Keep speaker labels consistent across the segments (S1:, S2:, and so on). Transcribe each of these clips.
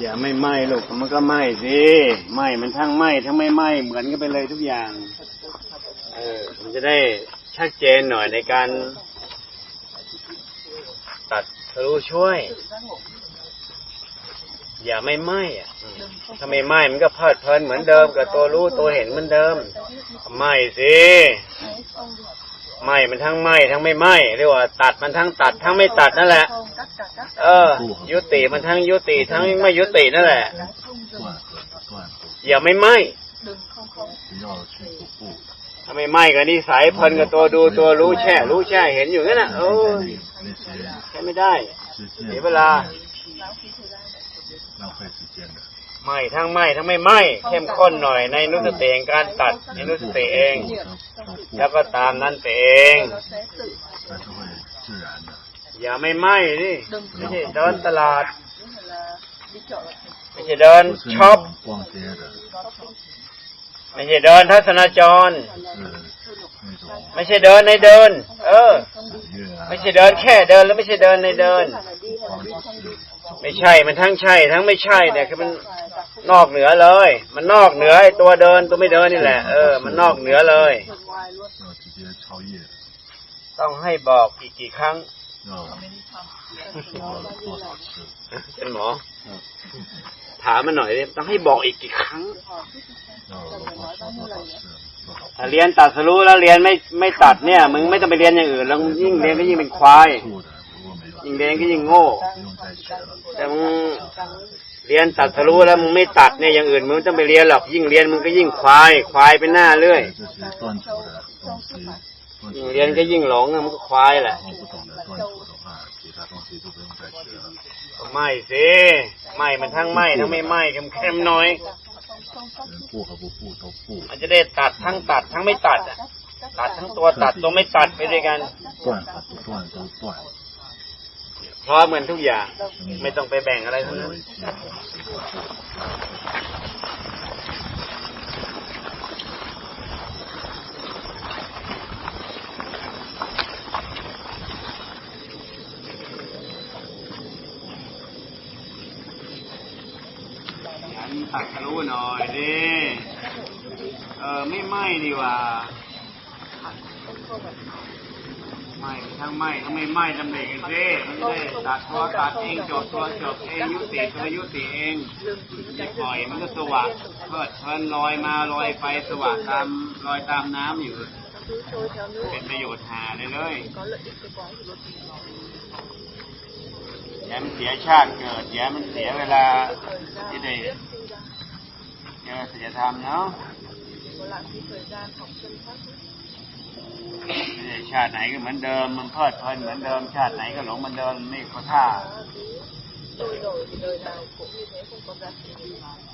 S1: อย่าไม่ไหม้ลูกมันก็ไหม้สิไหม้มันทั้งไหม้ทั้งไม่ไหม้เหมือนกันไปเลยทุกอย่าง เออมันจะได้ชัดเจนหน่อยในการ ตัดทะลุช่วย อย่าไม่ไหม้อะถ้าไม่ไหม้มันก็เพลิดเพลินเหมือนเดิม กับตัวรู้ตัวเห็นเหมือนเดิมไหม้สิ ไหม้มันทั้งไหม้ทั้งไม่ไหม้เรียกว่า ตัดมันทั้งตัดทั้งไม่ตัดนั่นแหละ เออ ยุติมันทั้งยุติทั้งไม่ยุตินั่นแหละ
S2: 断和不断不，
S1: อย่าไม่ไหม้
S2: 不要去不顾。
S1: ถ้าไม่ไหม้ก็นิสัยเพลินกับตัวดูตัวรู้แช่ รู้แช่เห็นอยู่นั่นน่ะโอ้ย
S2: 那些
S1: ใช้ไม่ได้
S2: 时
S1: เสีย
S2: 间
S1: เวลา
S2: 浪费时间的，
S1: ไม่ทั้งไม่ทั้งไม่ไม่เข้มข้นหน่อยในนุสติเองการตัดในนุสติเอง แล้วก็ตามนั้นไปเองอย่าไม่ไม่นี่ไม่ใช่เดินตลาดไม่ใช่เดินช็อปไม่ใช่เดินทัศนจร ไม่ใช่เดินในเดิน เออ ไม่ใช่เดินแค่เดินแล้วไม่ใช่เดินในเดิน ไม่ใช่มันทั้งใช่ ทั้งไม่ใช่เนี่ยคือมัน นอกเหนือเลย มันนอกเหนือไอตัวเดินตัวไม่เดินนี่แหละ เออ มันนอกเหนือเลย ต้องให้บอกอีกกี่ครั้งเป็นหมอ ถามมันหน่อยต้องให้บอกอีกกี่ครั้งเรียนตัดสรู้แล้วเรียนไม่ไม่ตัดเนี่ย มึงไม่ต้องไปเรียนอย่างอื่น แล้วยิ่งเรียนก็ยิ่งเป็นควายยิ่งเรียนก็ยิ่งโง่แต่มึง เรียนตัดทะลุแล้วมึงไม่ตัดเนี่ยอย่างอื่นมึงต้องไปเรียนหรอกยิ่งเรียนมึงก็ยิ่งควาย ควายไปหน้าเรื่อยเรียนก็ยิ่งหลงมันก็ควายแหละไม่สิไม่มันทั้งไม่ทั้งไม่ไม่เข้มเข้มน้อยมันจะได้ตัดทั้งตัดทั้งไม่ตัดตัดทั้งตัวตัดตัวไม่ตัดไปด้วยกัน ร้อมกันทุกอย่าง ไม่ต้องไปแบ่งอะไรทั้งนั้นตักรู้หน่อยดิ เออ ไม่ไหมดีว่า ทั้งไหม้ทั้งไม่ไหม้ตำแหน่งกันสิมันจะได้ตัดตัวตัดเองจบตัวจบเองยุติตัวยุติเองอย่าปล่อยมันก็สว่างเพิดเพลินลอยมาลอยไปสว่างตามลอยตามน้ำอยู่ เป็นประโยชน์หาเลยเลยอย่มันเสียชาติเกิดอย่มันเสียเวลาที่ได้เจอศีลธรรมเนาะ ไม่ได้ชาติไหนก็เหมือนเดิม มันเพลิดเพลินเหมือนเดิม ชาติไหนก็หลงเหมือนเดิมไม่เข้าท่า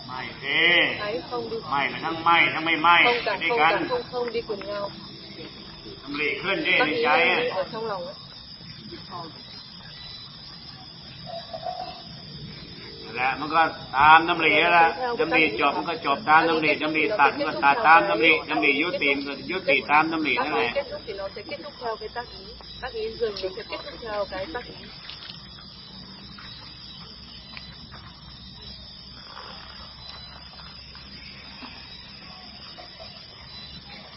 S1: ไม่สิไม่มันทั้งไม่ทั้งไม่ไม่
S3: không
S1: ไป
S3: cả
S1: ด้วย
S3: không
S1: กัน
S3: cả không không đi cùng nhau
S1: ทำรีขึ้นดิ
S3: tác
S1: ใน
S3: ý
S1: ใจอะ
S3: ở trong lòng ấy.
S1: และมันก็ตามน้ำรีแล้วล่ะน้ำรีจบมันก็จบตามน้ำรีน้ำรีตัดมันก็ตัดตามน้ำรีน้ำรียุติมันก็ยุติตามน้ำรีนั่นแหละ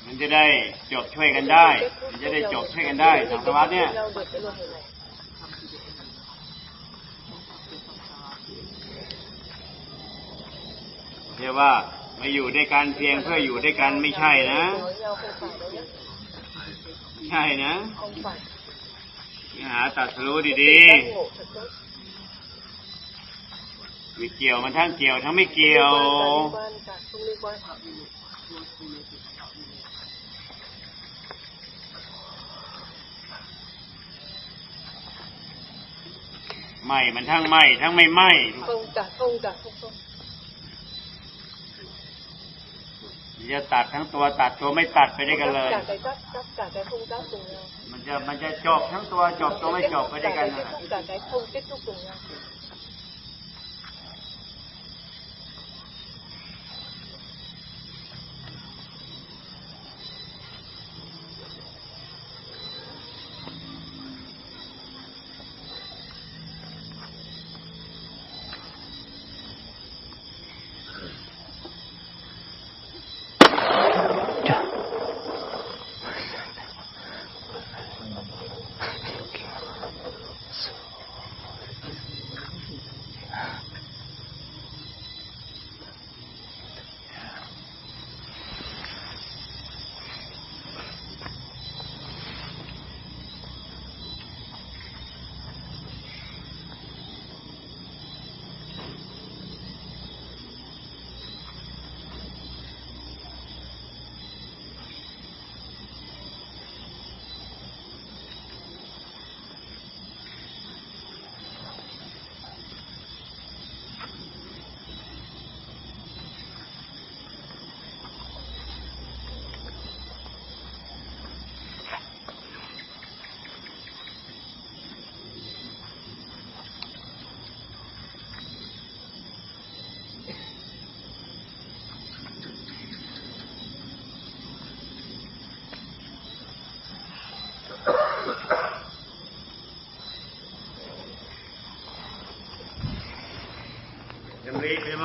S1: มันจะได้จบช่วยกันได้ มันจะได้จบช่วยกันได้สังสารวัตเนี่ย
S3: theo được cái luật này
S1: เรียกว่าไม่อยู่ด้วยกันเพียงเพื่ออยู่ด้วยกันไม่ใช่นะ ใช่นะหาตัดสู้ดีๆมีเกี่ยวมันทั้งเกี่ยวทั้งไม่เกี่ยวไหมมันทั้งไหมทั้งไม่ไหม
S3: ตรงจัดตรง
S1: จัดตรงะตัดทั้งตัวตัดตัวไม่ตัดไปด้วยกันเลย
S3: cả cái giác giác cả cái không giác cùng nhau
S1: มันจะมันจะจบทั้งตัวจบตัวไม่จบไปด้วย
S3: cả
S1: กัน
S3: cái
S1: นะ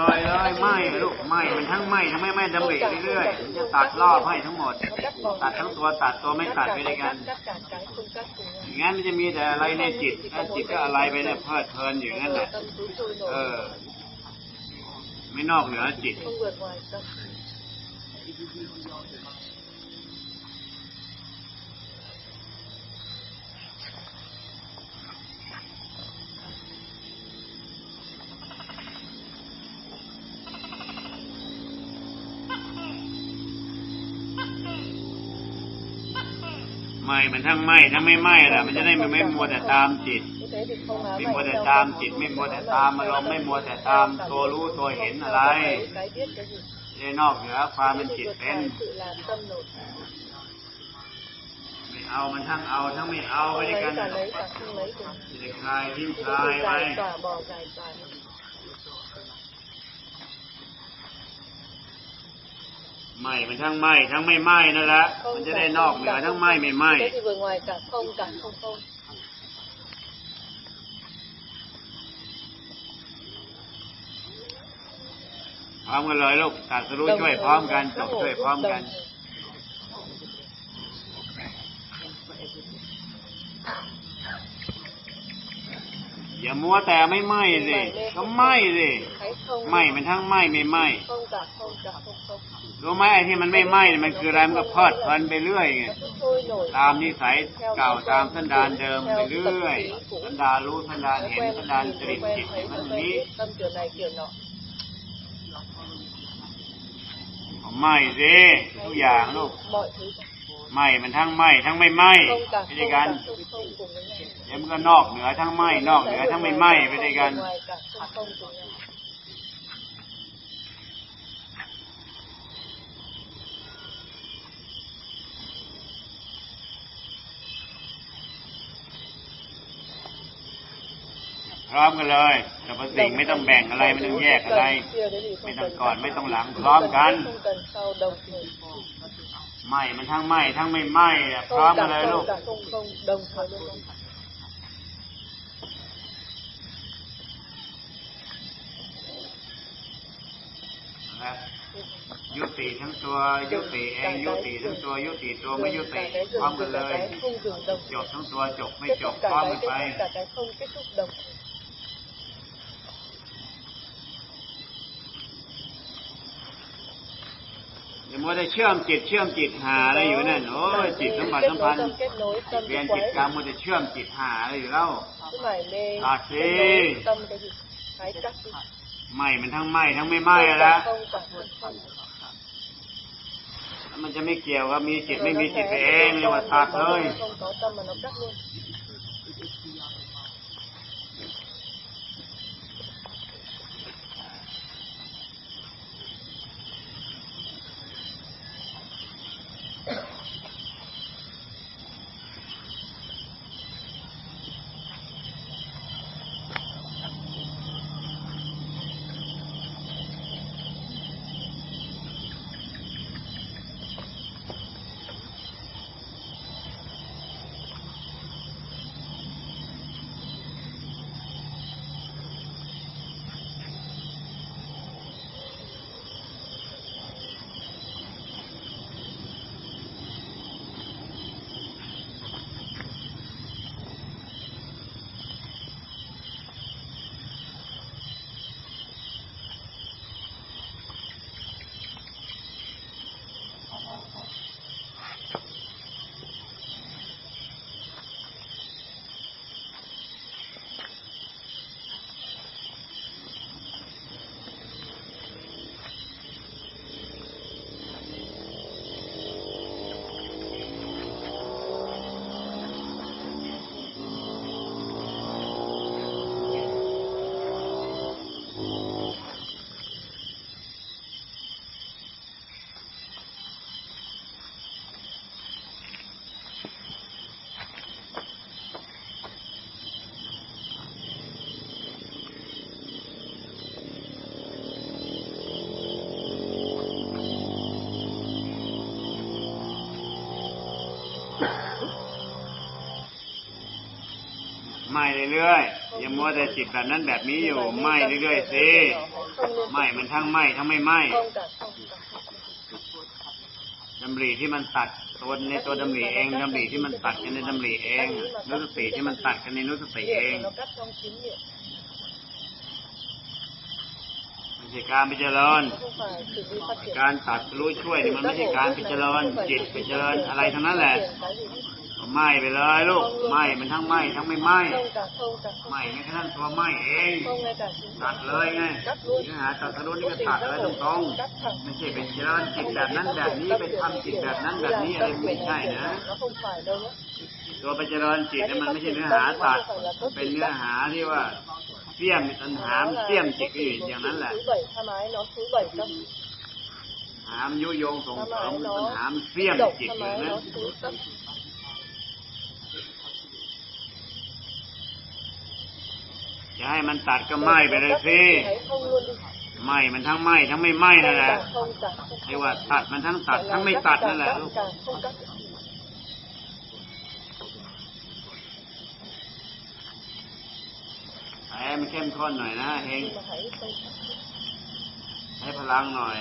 S1: ลอยเลยไหมลูกไหมมันทั้งไหมทั้งไม่ไหม้ดำริเรื่อยๆมันจะตัดรอบให้ทั้งหมด ตัดทั้งตัวตัดตัวไม่ตัดไปด้วยกันอย่างนั้นมันจะมีแต่อะไรในจิตถ้าจิตก็อะไรไปเนี่ยเพลิดเพลินอยู่นั่นแหละเออ ไม่นอกเหนือจิต ม้มันทั้งไหม้ทั้งไม่ไหม้แหละมันจะได้ไม่ไม่มัวแต่ตามจิตไม่มัวแต่ตามจิต ไม่มัวแต่ตาม
S4: ám
S1: อารม
S4: ảnh
S1: ณ์ไม่มัวแต่ตามตัวรู้ตัวเห็นอะไร
S4: theo cái cái biết cái gì
S1: ได้นอกเหนือความเป็นจิตเป็นไม่เอามันทั้งเอาทั้งไม่เอาไปด้วยกันจะคลายทิ้งคลายไป ไหม้มันทั้งไหม้ทั้งไม่ไหม้นั่นแหละมันจะได้นอกเหนือทั้งไหม้ไม่ไหม้
S4: Thế thì vừa ngoài cả không cả không không
S1: พร้อมกันเลยลูกตัดสรู้ช่วยพร้อมกันจบช่วยพร้อมกัน อย่ามัวแต่ไม่ไหม้สิก็ไหม้สิ
S4: Thấy không
S1: ไหม้มันทั้งไหม้ไม่ไหม้
S4: không cả không cả không không
S1: รู้ไหมไอ้ที่มันไม่ไหม้มันคืออะไรมันก็เพลิดเพลินไปเรื่อยไงตามนิสัยเก่าตามสันดานเดิมไปเรื่อยสันดานรู้สันดานเห็นสันดาน
S4: nhìn,
S1: จ
S4: nó
S1: ริจิตมันนี้ไหม้สิทุกอย่างลูกไหม้มันทั้งไหม้ทั้งไม่ไหม้ไปด้วยกันเดี๋ยวมันก็นอกเหนือทั้งไหม้นอกเหนือทั้งไม่ไหม้ไปด้วยกัน
S4: ngoài cả không không cùng nhau
S1: พ ร้อมกันเลยแต่ประสิ่งไม่ต้องแบ่งอะไรไม่ต้องแยกอะไร
S4: Chia đấy thì không
S1: ไม่ต้อง
S4: cần
S1: ก่อน
S4: cắt.
S1: ไม่ต้องหลัง
S4: Không
S1: พร้อม
S4: cần
S1: กัน
S4: trước, không cần sau đồng thời
S1: ไหม้มันทั้งไหม้ทั้งไม่ไหม้อะพร้อม
S4: không
S1: กัน
S4: cả
S1: เลยลู
S4: không
S1: ก
S4: cả không không đồng thời luôn không
S1: นะยุติทั้งตัวยุติเองยุติทั้งตัวยุติตัวไม่ยุ
S4: dừng
S1: ติ
S4: cả cái
S1: พร้อม
S4: dừng
S1: กัน
S4: dừng
S1: เล
S4: cả
S1: ย
S4: cái không dừng đồng
S1: จบทั้งตัวจบไม่
S4: kết
S1: จ
S4: thúc
S1: บพร้อ
S4: cả
S1: ม
S4: cái
S1: กันไป
S4: kết thúc cả cái không kết thúc đồng
S1: อย่ามัว แต่เชื่อมจิตเชื่อมจิตหาอะไรอยู่นั่นโอ้ยจิตสัมผัสสัมพันธ์เรียนจิตกรรมมัวแต่เชื่อมจิตหาอะไรอยู่แล้ว
S4: cứ mải mê
S1: À,
S4: kết
S1: thế.
S4: nối tâm cái gì cái cắt đi
S1: ไหม้มันทั้งไหม้ทั้งไม่ไหม้
S4: không
S1: แล้วมันจะไม่เกี่ยวกับมีจิตไม่มีจิตเองเรียกว่าตัดเลย ไหม้เรื่อย
S4: không
S1: อย่ามัวแต่จิตแบบนั้นแบบนี้อยู่ไหม้เรื่อยๆสิไหม้มันทั้งไหม้ทั้งไม่ไหม้
S3: không cả không cả
S1: ดำริที่มันตัดตัวในตัวดำริเองดำริที่มันตัดกันในดำริเองนุสติที่มันตัดกันในนุสติเองไม่ใช่การไปเจริญการตัดรู้ช่วยนี่มันไม่ใช่การไปเจริญจิตไปเจริญอะไรทั้งนั้นแหละ ไหม้ไปเลยลูกไหม้มันทั้งไหม้ทั้งไม่ไหม้ไหม้แม้กระทั่งตัวไหม้เองตัดเลยไงเนื้อหาตัดสรุนี่ก็ตัดเลยตรง
S3: cắt thẳng
S1: ๆไม่ใช่เป็นเจริญจิตแบบนั้นแบบนี้ไปทำจิตแบบนั้นแบบนี้อะไรไม่ใช่นะตัวไปเจริญจิตเนี่ยมันไม่ใช่เนื้อหาตัดเป็นเนื้อหาที่ว่าเสี้ยมตันหาเสี้ยมจิตอยู่อย่างนั้นแหละหามยุโยงส่งเสริม
S3: mái
S1: ตันหามเสี้ยมจิตอยู่
S3: mái
S1: นั้น จะให้มันตัดก็ไหม้ไปเลยสิไหม้มันทั้งไหม้ทั้งไม่ไหม้นั่นแหละเรียกว่าตัดมันทั้งตัดทั้งไม่ตัดนั่นแหละลูกให้มันเข้มข้นหน่อยนะเฮงให้พลังหน่อย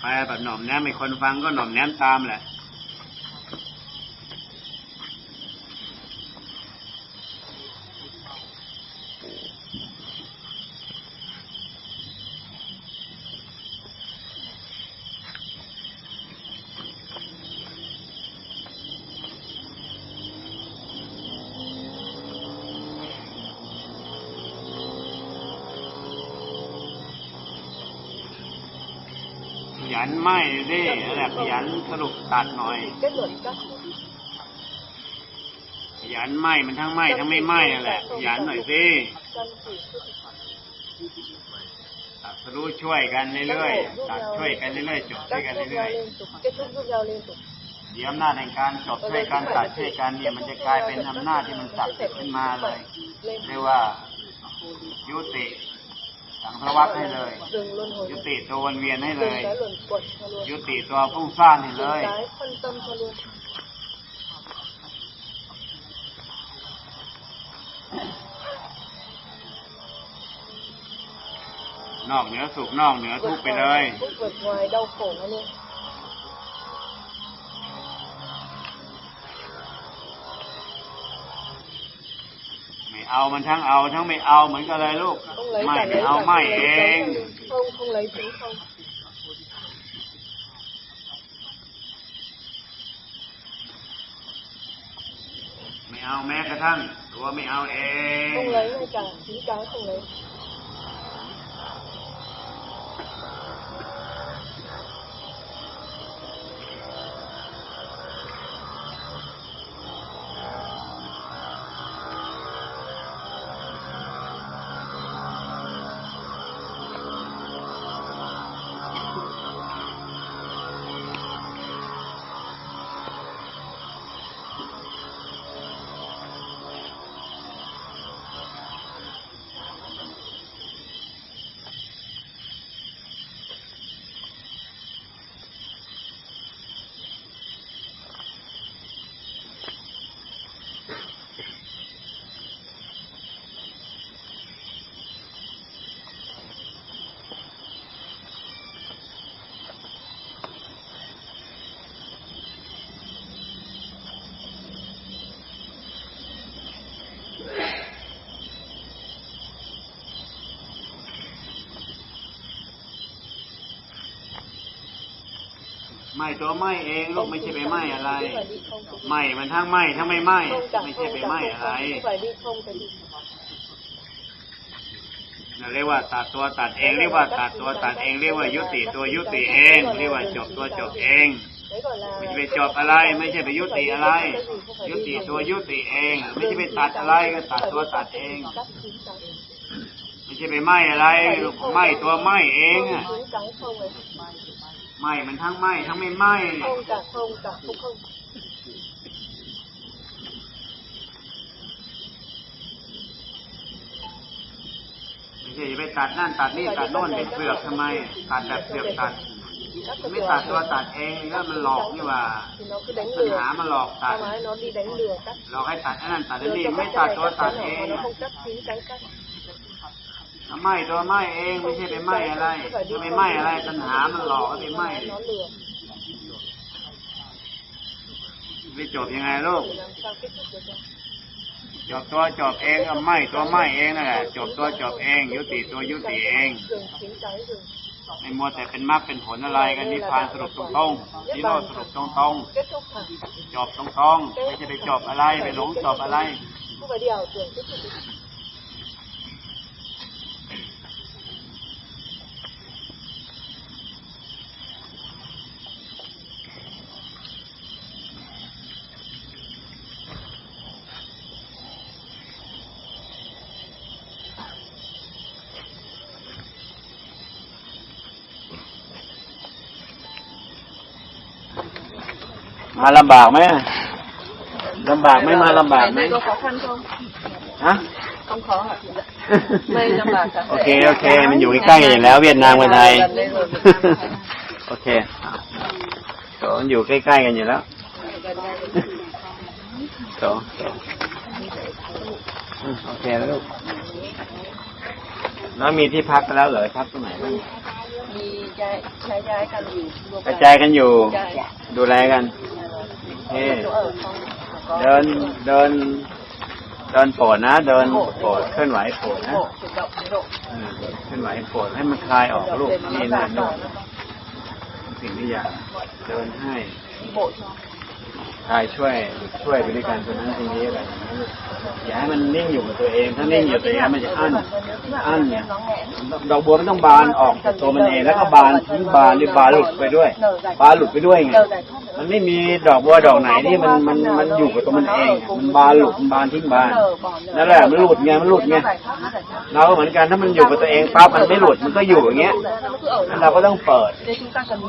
S1: ไปแบบหน่อมแนมมีคนฟังก็หน่อมแนมตามแหละ ขยันไหมดินั่นแหละขยันสรุป ตัดหน่อยขยันไหมมันทั้งไหมทั้งไม่ไหมนั่นแหละขยันหน่อยสิตัดสรู้ช่วยกันเรื่อยๆตัดช่วยกันเรื่อยๆจบช่วยกันเรื่อยๆเดี๋ยวอำนาจในการจบช่วยกันตัดช่วยกันเนี่ยมันจะกลายเป็นอำนาจที่มันศักดิ์ขึ้นมาเลยเรียกว่ายุติ สังสารวัฏให้เลย
S3: dừng luân hồi
S1: ยุติตัววนเวียนให้เล
S3: dừng
S1: ย
S3: cái luẩn quẩn cho luôn
S1: ยุติตัวฟุ้งซ่านให้เล
S3: dừng
S1: ย
S3: cái phân tâm cho luôn
S1: นอกเหนือสุขนอกเหนือทุก
S3: vượt
S1: ข์ไปเลย
S3: ngoài phúc vượt ngoài đau khổ nó luôn
S1: ไม่ เอามันทั้งเอาทั้งไม่เอาเหมือนกันเลยลูก
S3: không lấy
S1: ไม่
S3: cả
S1: ไม่
S3: lấy
S1: เอา
S3: cả
S1: ไม่
S3: không
S1: เอ
S3: lấy
S1: ง
S3: chính không không lấy chính không
S1: ไม่เอาแม้กระทั่งตัวไม่เอาเอง ไม่ตัวไม่เองลูกไม่ใช่ไปไม่อะไร
S3: chứ phải đi không cái gì.
S1: ไม่มันทั้งไม่ทั้งไม่ไม่
S3: không cả
S1: ไม่ใช่
S3: không
S1: ไป
S3: cả
S1: ไม่
S3: không
S1: อะไร
S3: không chứ phải đi không cái gì
S1: นั่นเรียกว่าตัดตัวตัดเองเรียกว่าตัดตัวตัดเองเรียกว่ายุติตัวยุติเองเรียกว่าจบตัวจบเอง
S3: đấy gọi là
S1: ไม่ใช่ไปจบอะไร ไม่ใช่ไปยุติอะไร ยุติตัวยุติเอง ไม่ใช่ไปตัดอะไรก็ตัดตัวตัดเอง
S3: cắt chín cái
S1: ไม่ใช่ไปไหม้อะไรไหม้ตัวไหม้เองอะ ไหม้มันทั้งไหม้ทั้งไม่ไหม้
S3: không cả không cả không không
S1: ไม่ใช่จะไปตัดนั่นตัดนี่ตัดโน่นไปเสือกทำไม ตัดแบบเสือกตัด
S3: các
S1: มัน
S3: cái
S1: ไม่
S3: trò
S1: ตัดตัวตัดเองก็มันหลอกนี่หว่า
S3: thì nó cứ đánh
S1: ปัญ
S3: lừa
S1: หามันหลอกตัด
S3: sau đó nó đi đánh lừa cắt
S1: หลอกให้ตัดอันนั้นตัดอัน
S3: lừa
S1: นี้
S3: cho
S1: ไม่
S3: cắt
S1: ตัด
S3: cái
S1: ตัว
S3: này
S1: ตั
S3: cắt
S1: ด
S3: cái
S1: เอ
S3: nọ
S1: ง
S3: mà nó không cắt chín cái cắt
S1: ไหม้ตัวไหม้เองไม่ใช่ไปไหม้อะไรจะไปไหม้อะไรปัญหามันหลอกไปไหม้ไปจบยังไงลูกจบตัวจบเองก็ไหม้ตัวไหม้เองนั่นแหละจบตัวจบเอง ยุติตัวยุติเองไม่มัวแต่เป็นมรรคเป็นผลอะไรกันนิพพานสรุปตรงๆนิโรธสรุปตรง
S3: kết thúc thẳng
S1: ๆจบตรงไม่ใช่ไปจบอะไรไปหลงจบอะไร มาลำบากไหมลำบากไหมมาลำบากไหม
S3: Đây có khó khăn không
S1: ฮะ
S3: không khó hả chị dạ đây lắm bạc cả
S1: โอเคโอเค มันอยู่ใกล้ๆกันอยู่แล้ว เวียดนามกับไทย โอเคโตมันอยู่ใกล้ๆกันอยู่แล้วโตโตอืมโอเคแล้วลูกแล้วมีที่พักกันแล้วเหรอพักตรงไหนบ้าง
S3: มีย้ายย้ายย้ายกันอยู่รวม
S1: กระจายกันอยู่
S3: ย้าย
S1: ดูแลกัน เฮ้
S3: chỗ ở không có
S1: เดินเดินเดินโปวดนะ เดินโปวดเคลื่อนไหวโปวดนะเคลื่อนไหวโปวดให้มันคลายออกลูกนี่นะสิ่งที่อยากเดินให้
S3: đi bộ cho
S1: กายช่วยช่วยไปด้วยกันตรงนั้นตรงนี้อะไรอย่าให้มันนิ่งอยู่กับตัวเอง ถ้านิ่งอยู่ตัวเองมันจะอั้นอั้นเนี่ยดอกบัวมันต้องบานออกจากตัวมันเองแล้วก็บานทิ้งบานด้วยบานหลุดไปด้วยบานหลุดไปด้วยไงมันไม่มีดอกบัวดอกไหนที่มันมันมันอยู่กับตัวมันเอง มันบานหลุดมันบานทิ้งบานนั่นแหละมันหลุดไงมันหลุดไงเราก็เหมือนกันถ้ามันอยู่กับตัวเองปั๊บมันไม่หลุดมันก็อยู่อย่างเงี้ยเราก็ต้องเปิด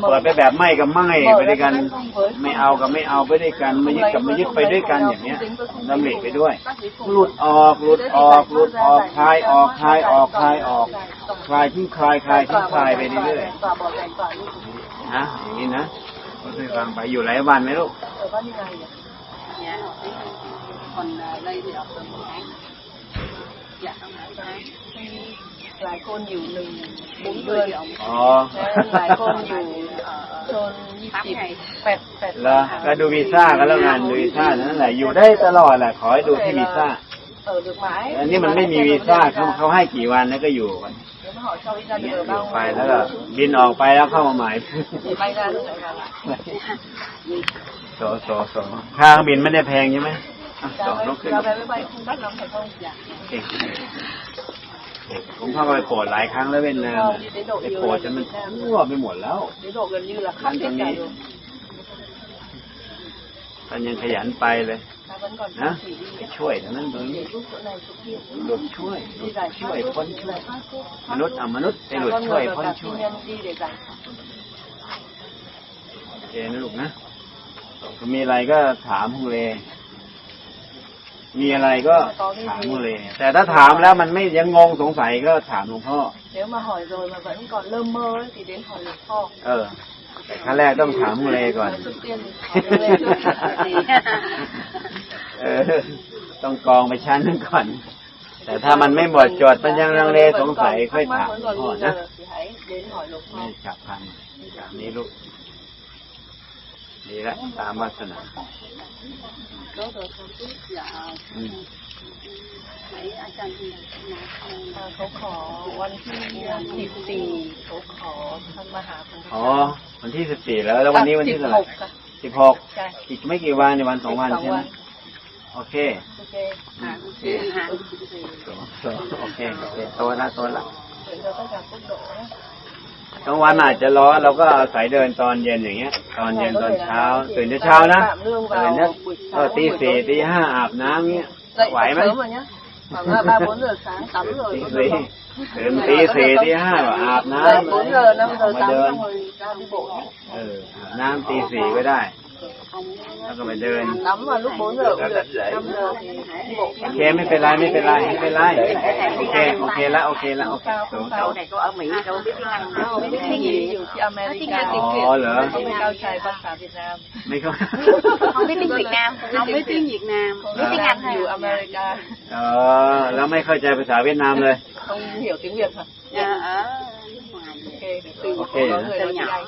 S1: เปิดไปแบบไม่กับไม่ไปด้วยกัน ไม่เอากับไม่เอาไปด้วยกันันไม่ยึดกับไม่ยึดไปด้วยกันอย่างเนี้ยดำริไปด้วย หลุดออกหลุดออกหลุดออกคลายออกคลายออกคลายออกคลายทิ้งคลายคลายทิ้งคลายไปเรื่อยๆนะอย่างนี้นะก็คือฟังไปอยู่หลายวันไหมลูก
S3: ở bao nhiêu ngày nhỉ
S5: Dạ, học tiếng còn à, đây thì học được một tháng. Dạ, không phải tháng.
S3: ห ลายคนอยู่หนึ่ง bốn ดือน
S1: อ๋อ
S3: หลายคนอยู่จนยี่สิบแปดแปด
S1: แล้วก็ดูวีซ่ากันแล้วกันดูวีซ่านั่นแหละอยู่ได้ตลอดแหละขอให้ดูที่วีซ่า
S3: ở được mãi
S1: อันนี้มันไม่มีวีซ่าเขาเขาให้กี่วันแล้วก็อยู่กัน
S3: nếu mà họ cho visa
S1: เนี่ย
S3: được
S1: อยู่
S3: bao
S1: ไปแล้วก็บินออกไปแล้วเข้ามาใหม่
S3: để bay ra nước lại lại
S1: โสโสโสค่าเครื่องบินไม่ได้แพงใช่ไหมอะสอง
S3: giá
S1: น
S3: vé
S1: กขึ้น ผมเข้าไปโปรดหลายครั้งแล้วเวียดนามอะไปโปรดจนมันทั่วไปหมดแล้ว
S3: đến độ gần như là khắp hết cả rồi
S1: ตอนยังขยันไปเลย
S3: ta vẫn còn
S1: นะ
S3: chỉ đi
S1: ไปช่วยทั้งนั้นตรงนี้
S3: giúp chỗ này chỗ kia
S1: หลุดช่วยหลุ
S3: đi
S1: ด
S3: giải
S1: ช่วย
S3: thoát
S1: พ้น
S3: giúp
S1: ช่วย
S3: giải thoát giúp
S1: มนุษย์อะมนุษย์ไป
S3: cả
S1: หลุด
S3: con
S1: ช่วย
S3: người
S1: พ้
S3: và
S1: น
S3: cả
S1: ช่วย
S3: thiên nhân đi để giải thoát
S1: โอเคนะลูกนะมีอะไรก็ถามฮุเล มีอะไรก็ถามฮุเลแต่ถ้าถามแล้วมันไม่ยังงงสงสัยก็ถามหลวงพ่อ
S3: nếu mà hỏi rồi mà vẫn còn lơ mơ ấy, thì đến hỏi หลวงพ่อ
S1: เออ แต่ขั้นแรกต้องถามฮุเลก่อน
S3: trước tiên hỏi hô lê trước
S1: เออ ต้องกรองไปชั้นหนึงก่อน แต่ถ้ามันไม่หมดจดมันยังลังเลสงสัยค่อยถาม
S3: vẫn
S1: หลวง
S3: còn
S1: พ่อ
S3: nghi
S1: นะ
S3: ngờ thì hãy đến hỏi หลวงพ่อ
S1: ไม่ฉับพลันแบบนี้ลูก ดีแล้วตามวาสนา
S5: Có rồi không biết. Dạ,
S1: อืม
S5: mấy anh chàng thì nhà không
S3: อ่าเขาขอวันที่สิบสี่เขาขอท่านมหาพันธ
S1: อ๋อ วันที่สิบสี่แล้ว แล้ววันนี้วันที่
S3: สิ
S1: เท่า
S3: บ
S1: ไห
S3: ห
S1: ร่
S3: กค่ะ
S1: สิบหก
S3: ใช่
S1: อีกไม่กี่วันในวันสองวัน
S3: สอง
S1: ใช่ไหม
S3: วัน
S1: โอเค
S3: โอเค
S5: hàng thì hàng thì
S1: โอเคโอเคโตละโตละ
S3: การพวกโดนะ
S1: กลางวันอาจจะร้อนเราก็อาศัยเดินตอนเย็นอย่างเงี้ย ตอนเย็นตอนเช้าตื่นเช้าๆนะ
S3: phạm lương
S1: ตื่น
S3: vào
S1: เนี่ย
S3: buổi
S1: เออ
S3: sáng
S1: ตี
S3: buổi
S1: สี่
S3: tối.
S1: ตีห้าอาบน้ำเงี้ย
S3: dậy
S1: ไหวไหม
S3: sớm rồi nhá khoảng là ba bốn giờ sáng tắm rồi
S1: ตี
S3: có
S1: สี่
S3: được không
S1: ตื่นตีสี่ตีห้าก็อาบน้ำ
S3: dậy bốn giờ năm
S1: อ
S3: giờ
S1: อกมา
S3: tắm
S1: เดิน
S3: xong rồi ra đi bộ nhá
S1: เอออาบน้ำตีสี่ก็ได้ แล้วก็ไปเดิน
S3: Tắm vào lúc 4 giờ cũng được 5 giờ thì đi bộ
S1: โอเคไม่เป็นไรไม่เป็นไรไม่เป็นไรโอเคโอเคละโอเคละโอเค
S3: sao không sao
S5: này cô ở Mỹ đâu biết tiếng Anh
S3: Không biết tiếng gì dù chị America
S1: อ๋อเหรอ
S3: không biết cao trai văn xá Việt Nam
S1: ไม่เข้า
S6: không biết tiếng Việt Nam
S5: không biết tiếng Việt Nam
S3: không
S6: biết tiếng Anh hay
S3: dù
S6: à?
S3: America
S1: เออแล้วไม่เข้าใจภาษาเวียดนามเลย
S3: không hiểu tiếng Việt hả
S5: Dạ, ở nước ngoài
S3: ok từ
S1: Ok
S3: có
S1: hả?
S3: người
S5: từ
S3: nói tiếng
S5: nhỏ
S3: Anh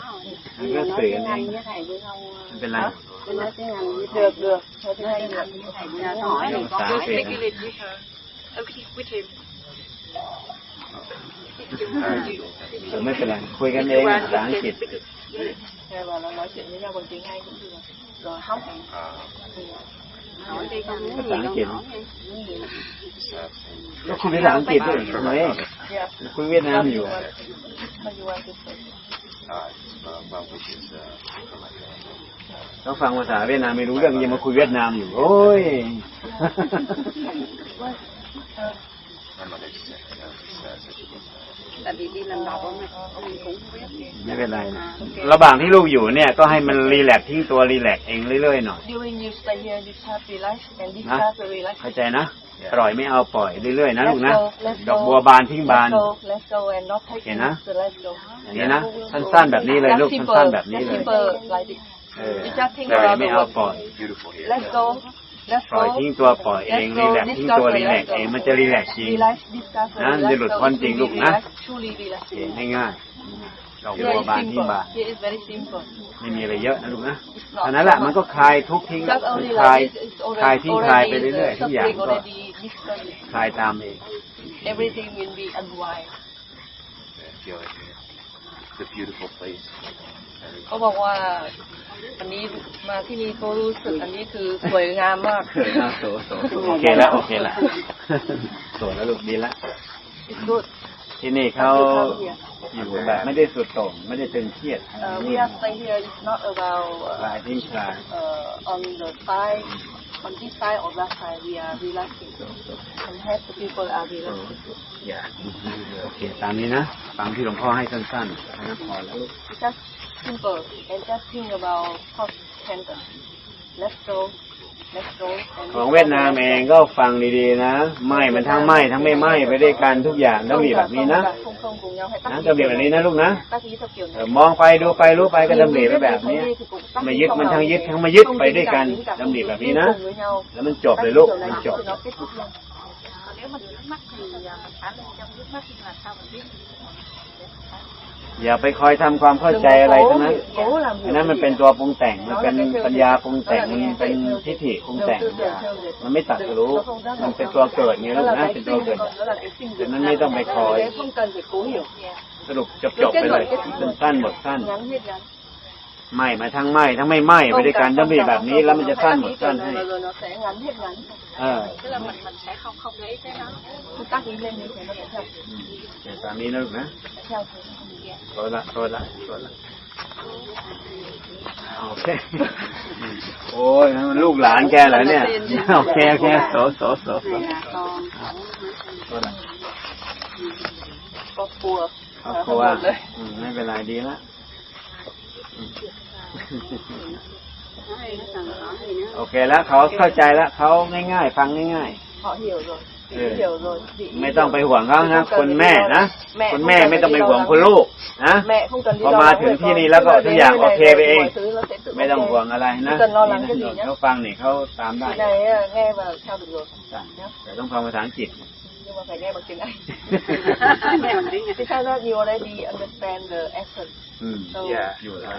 S1: มันก็สื่อกันเอง
S5: với thầy với không
S1: ไม่เป็นไร
S5: tôi nói tiếng Anh với
S3: được được nói tiếng Anh được
S5: thầy Dạ, tôi hỏi thì con
S1: Dạ,
S5: nói
S1: ok.
S5: tiếng
S3: Speak English with her okay with him
S1: ไม่เป็นไรคุยกันเองภาษาอังกฤษ
S3: Nghe và nó nói chuyện với nhau bằng tiếng Anh cũng được rồi không
S5: hỏi đi con muốn
S1: ภา
S5: gì
S1: ษาอัง
S5: con
S1: กฤษ
S5: hỏi đi
S1: ก็คุยภาษาอังกฤษด้วยหน่อย
S3: yeah
S1: คุยเวียดนามอยู่
S3: What you want to say
S1: เขาฟังภาษาเวียดนามไม่รู้เรื่องยังมาคุยเวียดนามอยู่ โอ้ย
S5: tại vì đi lần đầu ông ông cũng không biết
S1: ไม่เป็นไรนะระหว่างที่ลูกอยู่เนี่ยก็ให้มันรีแลกซ์ทิ้งตัวรีแลกซ์เองเรื่อยๆหน่อย
S3: during you stay here you have relax and this
S1: Hả?
S3: have to relax
S1: เข้าใจนะปล่อยไม่เอาปล่อยเรื่อยๆนะลูกนะ
S3: Let's go, let's
S1: ดอก
S3: go.
S1: บัวบานทิ้งบาน
S3: let's go let's go and not take
S1: Okay, nah?
S3: so let's go
S1: อย่างนี้นะสั้นๆแบบนี้เลย
S3: Just
S1: ลูก
S3: simple,
S1: สั้นๆแบบนี้
S3: just
S1: เลย
S3: simple like this
S1: เออ
S3: you just think
S1: ปล่อย
S3: about
S1: ไม่
S3: the
S1: เอา
S3: work
S1: ปล่อย
S3: let's go let's
S1: ปล่อย
S3: go
S1: ทิ้งตัวปล่อยเอง
S3: Let's
S1: รี
S3: go,
S1: แลกซ์ทิ้ง
S3: discuss
S1: ตัว
S3: it,
S1: รีแลก
S3: let's
S1: ซ์เอง
S3: go.
S1: มันจะรีแลกซ์จริง
S3: relax discuss
S1: นะ
S3: relax
S1: มันจะหลุด
S3: so
S1: พ้น
S3: it
S1: จริง
S3: will
S1: ลูก
S3: be
S1: นะ
S3: relax, truly relax
S1: โอเคง่ายๆดอกบั
S3: here
S1: ว
S3: is
S1: บานทิ้ง
S3: simple
S1: บาน
S3: here is very simple
S1: ไม่มีอะไรเยอะนะลูกนะ
S3: It's not
S1: อันนั้นแหละ
S3: so much.
S1: มันก็คลายทุกข์ทิ้ง
S3: just only
S1: คลาย
S3: like this is
S1: คลาย
S3: already
S1: ทิ้งคลายไป
S3: already
S1: เรื่อย
S3: the
S1: ๆทุกอย่าง
S3: suffering
S1: ก็
S3: already discussed
S1: คลายตามเอง
S3: everything will be unwind
S2: It's a beautiful place.
S3: เขาบอกว่าวันนี้ มาที่นี่เขารู้สึกอันนี้คือสวยงามมาก
S1: โอเคแล้วโอเคแล้วสวยแล้วลูกดีละ
S3: It's good
S1: ที่นี่เขาอยู่แบบไม่ได้สุดโต่งไม่ได้ตึงเครียด
S3: uh, we are stay here it's not about
S1: คลาย
S3: uh,
S1: ทิ้งคลาย
S3: uh, on the side on this side or that side we are relaxing and half the people are relaxing
S1: อย่าโอเคตามนี้นะฟังที่หลวงพ่อให้สั้นๆให้พอแล้วลูก
S3: just simple and just think about how can let's go let's go and
S1: ของเวียดนามเองก็ฟังดีๆนะไหม้มันทั้งไหม้ทั้งไม่ไหม้ไปด้วยกันทุกอย่างต้องมีแบบนี้นะ
S3: không không cùng nhau hay
S1: นะ
S3: tác
S1: ต้องมีแบบนี้นะลูกนะ
S3: tác ý theo kiểu
S1: เอ
S3: này
S1: อมองไปดูไปรู้ไปก็ดำริไปแบบนี้ไม่ยึดมันทั้งยึดทั้งไม่ยึดไปด้วยกันดำริแบบนี้นะแล้วมันจบเลยลูกมันจบ
S3: nó kết thúc luôn
S6: còn nếu mà nước mắt thì à, mình thả lên trong nước mắt thì làm sao mình biết
S1: อย่าไปคอยทำความเข้าใจอะไรทั้งนั้น
S3: cố làm
S1: อันนั้นมันเป็นตัวปรุงแต่ง มันเป็นปัญญาปรุงแต่ง มันเป็นทิฏฐิปรุงแต่ง มันไม่ตัดรู้ มันเป็นตัวเกิดไงลูกนะเป็นตัวเกิดดังนั้นไม่ต้องไปคอย
S3: không cần phải cố hiểu
S1: สรุปจบๆไปเลยสั้นๆหมดสั้น
S3: ngắn hết ngắn
S1: ไหม้มาทั้งไหม้ทั้งไม่ไหม้ไปด้วยกันดำริแบบนี้แล้วมันจะสั้นหมดสั้นให้
S3: rồi nó sẽ ngắn hết ngắn
S1: เออ
S6: tức là mình mình sẽ không không để ý tới nó
S3: cứ tác ý lên như thế nó sẽ theo
S1: เดี๋ยวตามนี้นะลูกนะ
S3: theo
S1: โทษละโทษละโทษละโอเค โอ้ยนั่นมันลูกหลานแกเหรอเนี่ย โอเคโอเคโสโสโสโส
S5: này là con
S1: โทษละ
S3: có phùa
S1: ครอบครัวอืมไม่เป็นไรดีละ
S5: nói nó cần hỏi gì nữa
S1: โอเคแล้วเขาเข้าใจแล้วเขาง่ายๆ ฟังง่าย
S3: họ hiểu rồi chị
S1: Ừ.
S3: hiểu rồi chị
S1: ๆ ไม่ต้องไปห่วงเขานะคุณแม่นะคุณแม่ไม่ต้องไปห่วงคุณลูกนะ
S3: mẹ không cần đi
S1: พอ
S3: lo
S1: มา
S3: lắng
S1: ถึง
S3: về
S1: ที่
S3: con.
S1: นี่แล้วก็
S3: Tức là
S1: ทุก
S3: đến
S1: อย่าง
S3: nơi
S1: โอ
S3: này
S1: เค
S3: rồi
S1: ไปเอง
S3: mọi thứ nó sẽ tự
S1: ไม่ต้อง
S3: ok.
S1: ห่วงอะไรนะ
S3: Chỉ cần lo lắng cái gì nhá
S1: เขาฟังนี่เขาตามได้
S3: Chị này à, nghe và theo được rồi
S1: แต่ต้องฟังภาษาอังกฤษ
S3: nhưng mà phải nghe bằng tiếng Anh
S5: nghe bằng tiếng Anh
S3: because that you already understand the accent
S1: อืม
S3: So
S1: อยู่แล้ว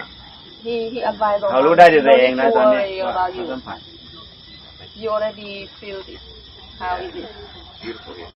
S3: he he advised
S1: เขารู้ได้ด้วยตัวเองนะตอนนี้
S3: worry
S1: ว่า
S3: about
S1: เขา
S3: you
S1: สัมผัส
S3: you already feel it how it is
S2: Beautiful here.